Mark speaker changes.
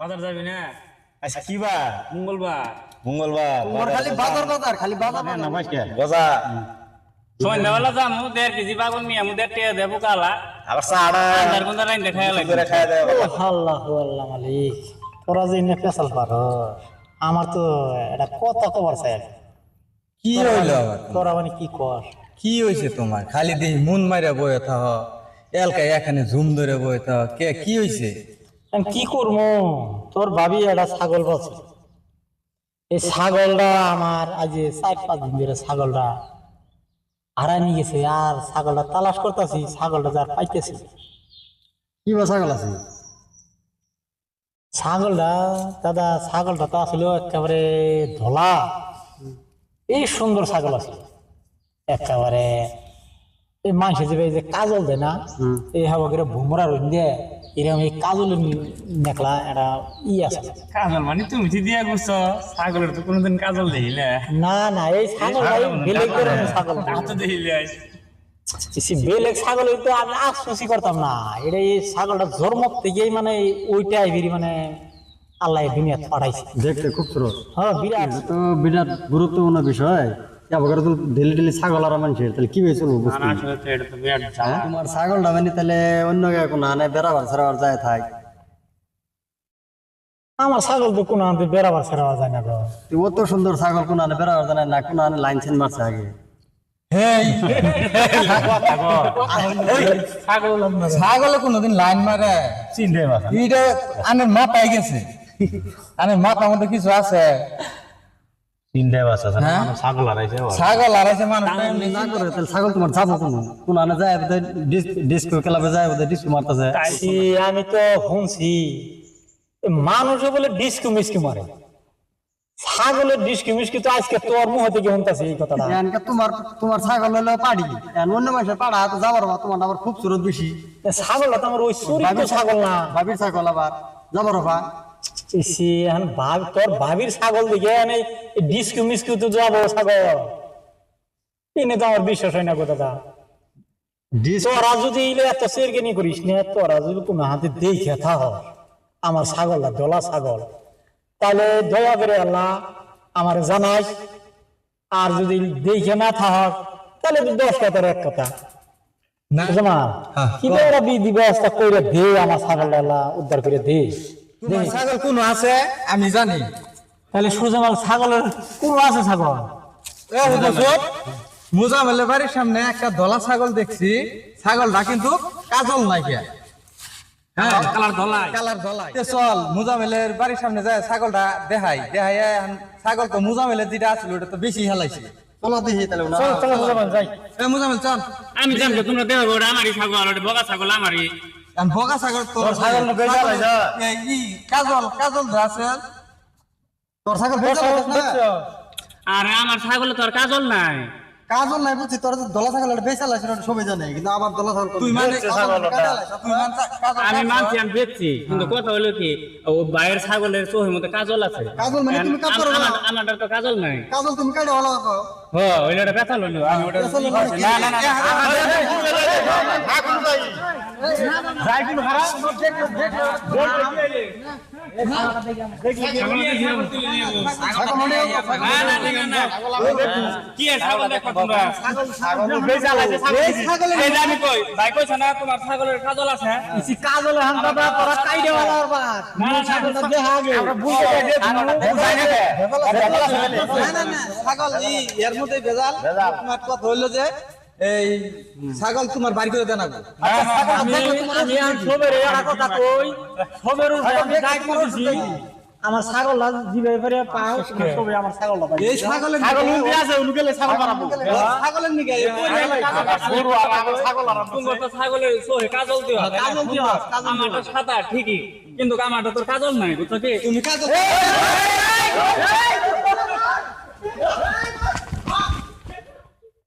Speaker 1: বাজার যাবি না?
Speaker 2: আচ্ছা কি বা
Speaker 1: মঙ্গলবার।
Speaker 2: মঙ্গলবার
Speaker 3: খালি বাজার। বাজার খালি বাজার বাজার।
Speaker 2: নমস্কার গজা।
Speaker 1: সন্ধ্যাবেলা যামু দেড় কেজি বাগুন নিয়ে আমু দেড় টিয়া দেবো কালা।
Speaker 2: আবার সাড়া
Speaker 1: আন্দার কোনটা লাইন দেখায়
Speaker 2: খাই দেয়
Speaker 3: আল্লাহ আল্লাহ মালিক তোরা যে ইনে পেশাল পার। আমার তো এটা কত খবর চাই
Speaker 4: কি হইল আবার?
Speaker 3: তোরা মানে কি কর?
Speaker 4: কি হইছে তোমার? খালি দেহি মন মাইরা বয়ে থাহ। এলকা এখানে ঝুম ধরে বয়ে থাহ কে কি হইছে?
Speaker 3: আমি কি করব? তোর ভাবি একটা ছাগল বলছে এই ছাগলটা আমার আজ চার পাঁচ দিন ধরে ছাগলটা হারাই নিয়ে গেছে আর ছাগলটা তালাশ করতেছি ছাগলটা যার পাইতেছি।
Speaker 5: কি বা ছাগল আছে?
Speaker 3: ছাগলটা দাদা ছাগলটা তো আসলে একেবারে ধলা। এই সুন্দর ছাগল আছে। একেবারে এই মাংসে যে যে কাজল দেয় না এই হাবা করে ভুমরা রইন এরকম এই কাজলের মেখলা একটা ই আছে।
Speaker 1: কাজল মানে তুমি কি দিয়া করছ ছাগলের তো কোনোদিন কাজল দেখিলে।
Speaker 3: না না এই ছাগল বেলেগ ধরনের ছাগল।
Speaker 1: তা তো দেখিলে
Speaker 3: বেলেগ ছাগল তো আমি আশ্বাসই করতাম না। এটা এই ছাগলটা জন্ম থেকেই মানে ওইটাই বেরি মানে আল্লাহ দুনিয়া পাঠাইছে।
Speaker 5: দেখতে খুব সুরত
Speaker 3: হ্যাঁ বিরাট।
Speaker 5: তো বিরাট গুরুত্বপূর্ণ বিষয়। আবার তো ডেলি ডেলি ছাগল আর মানুষের তাহলে কি। তোমার ছাগলটা মানে তাহলে অন্য কেউ কোনো আনে বেড়াবার ছাড়াবার যায় থাক।
Speaker 3: আমার ছাগল তো কোনো আনতে বেড়াবার সেরাবার যায় না গো।
Speaker 5: তুই অত সুন্দর ছাগল কোনো আনে বেড়াবার যায় না কোনো আনে লাইন সেন মারছে আগে।
Speaker 4: হেই!
Speaker 1: ছাগল।
Speaker 4: কোনোদিন লাইন মারে।
Speaker 2: চিনতে মাথা
Speaker 4: এইটা আনের মা পাই গেছে। আনের মাথার মধ্যে কিছু আছে।
Speaker 2: মাথা
Speaker 4: হ্যাঁ?
Speaker 2: ছাগল হারাইছে
Speaker 4: ছাগল হারাইছে মানুষ
Speaker 5: না করে তাহলে ছাগল তোমার যাব কোনো? কোন আনে যায় ডিস্কো ক্লাবে যায় বোধহয় ডিস্কো মারতেছে।
Speaker 3: আমি তো শুনছি এ মানুষও বলে ডিস্কু মিস্কি মারে। ছাগলের ডিস্কু মিস্কি তো আজকে তোর মুহ থেকে শুনতেছে এই কথাটা।
Speaker 5: তোমার তোমার ছাগল হলো পাড়ি। অন্য মানুষের পাড়া তো যাবার বা তোমার আবার খুব সুরত বেশি।
Speaker 3: এ ছাগলটা তো আমার ওই ছাগল না।
Speaker 5: ভাবির ছাগল আবার যাবার বা
Speaker 3: ভাব তোর ভাবির ছাগল দিকে ডিস্কু মিস্কু তো যাব ছাগল। এনে তো আমার বিশ্বাস হয় না কথাটা তোরা যদি এত সেরকেনি করিস না তোরা যদি কোনো হাতে দেখে থাক আমার ছাগলটা দলা ছাগল। তাহলে দয়া করে আল্লাহ আমার জানাস আর যদি দেখে না থাক তাহলে দশ কথার এক কথা।
Speaker 4: হ্যাঁ,
Speaker 3: বিধি ব্যবস্থা করে দে আমার ছাগল আল্লাহ উদ্ধার করে দে।
Speaker 4: তোমার ছাগল কোনো আছে? আমি জানি।
Speaker 3: তাহলে সোজা আমার ছাগলের কোনো আছে ছাগল?
Speaker 4: এ মুজামেলের বাড়ির সামনে একটা দলা ছাগল দেখছি। ছাগলটা কিন্তু কাজল নাই হ্যাঁ
Speaker 1: কালার ধলাই
Speaker 4: কালার দলাই। তে চল মুজামেলের বাড়ির সামনে যায় ছাগলটা দেখাই। দেখাই ছাগল তো মুজামেলের যেটা আছিল ওটা তো বেশি হেলাইছে।
Speaker 5: চলো দেখি তাহলে না
Speaker 3: চল চল যাই।
Speaker 4: মুজামেল চল।
Speaker 1: আমি জানব তোমরা দেখো ওটা আমারই ছাগল ওটা বগা ছাগল আমারই।
Speaker 4: বগা ছাগল তো
Speaker 2: ছাগল না বেজা লাইছে?
Speaker 4: এই ই, কাজল কাজল আছে
Speaker 5: তোর না?
Speaker 1: আর আমার ছাগলে তো কাজল নাই
Speaker 5: কাজল নাই বুঝছি তোর দলা ছাগল বেচা লাগছে ওটা সবাই জানে কিন্তু আবার দলা ছাগল
Speaker 4: তুই মানে মানে
Speaker 1: আমি মানছি আমি বেচছি কিন্তু কথা হলো কি ও বাইরের ছাগলের চোখের মধ্যে কাজল আছে
Speaker 5: কাজল মানে তুমি কাজ করো না?
Speaker 1: আমারটা তো কাজল নাই
Speaker 5: কাজল তুমি কাটে ভালো আছো
Speaker 1: হ্যাঁ ওইটা একটা ব্যথা লইলো আমি ওটা
Speaker 5: বেচা?
Speaker 1: না না না
Speaker 5: ছাগল মনে হয়
Speaker 1: কি আর ছাগল দেখো ছাগলের কাজল আছে
Speaker 3: কাজলে
Speaker 4: ছাগল এর মধ্যে বেজাল তোমার হইল যে এই ছাগল তোমার বাড়ি করে
Speaker 3: দিছি আমার ছাগলটা জিবে পাও সবে আমার ছাগলটা পাই
Speaker 4: এই ছাগলের
Speaker 3: ছাগল আছে উনকেলে ছাগল বানাবো
Speaker 4: ছাগলের নিকে
Speaker 1: গরু আর আমার ছাগল আর তোমার তো ছাগলের চোখে কাজল দিও
Speaker 3: কাজল দিও, কাজল দিও।
Speaker 1: আমারটা সাদা ঠিকই কিন্তু আমারটা তোর কাজল নাই বুঝছ কি
Speaker 4: তুমি কাজল